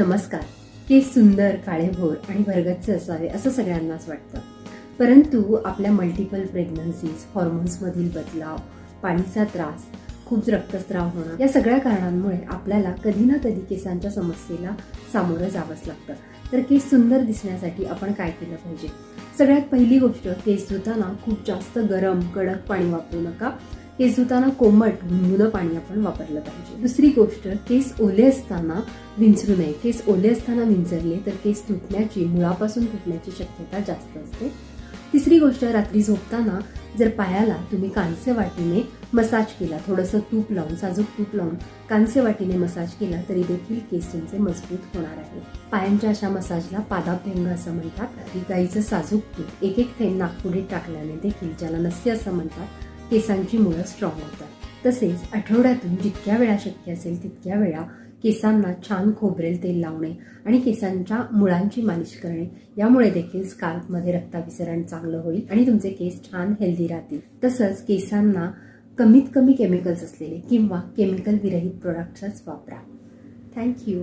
नमस्कार. केस सुंदर काळेभोर आणि भरगच्च असावे असं सगळ्यांनाच वाटतं. परंतु आपल्या मल्टिपल प्रेग्नन्सीज हॉर्मोन्समधील बदलाव पाणीचा त्रास खूप रक्तस्राव होणं या सगळ्या कारणांमुळे आपल्याला कधी ना कधी केसांच्या समस्येला सामोरं जावंच लागतं. तर केस सुंदर दिसण्यासाठी आपण काय केलं पाहिजे? सगळ्यात पहिली गोष्ट केस धुताना खूप जास्त गरम कडक पाणी वापरू नका. केस धुताना कोमट गुणगुणं पाणी आपण वापरलं पाहिजे. दुसरी गोष्ट केस ओले असताना विंचरू नये. केस ओले असताना विंचरले तर केस तुटण्याची मुळापासून तुटण्याची शक्यता जास्त असते. तिसरी गोष्ट रात्री झोपताना जर पायाला तुम्ही कांस्य वाटीने मसाज केला थोडंसं तूप लावून साजूक तूप लावून कांस्य वाटीने मसाज केला तरी देखील केस तुमचे मजबूत होणार आहे. पायांच्या अशा मसाजला पादाभ्यंग असं म्हणतात. गाईचं साजूक तूप एक एक थेंब नागपुडीत टाकल्याने देखील ज्याला नस्य असं म्हणतात केसांची मुळं स्ट्रॉंग होतात. तसेच आठवड्यातून जितक्या वेळा शक्य असेल तितक्या वेळा केसांना छान खोबरेल तेल लावणे आणि केसांच्या मुळांची मालिश करणे. यामुळे देखील स्कार्फमध्ये रक्ताभिसरण चांगलं होईल आणि तुमचे केस छान हेल्दी राहतील. तसंच केसांना कमीत कमी केमिकल्स असलेले किंवा केमिकल विरहित प्रोडक्ट्सच वापरा. थँक्यू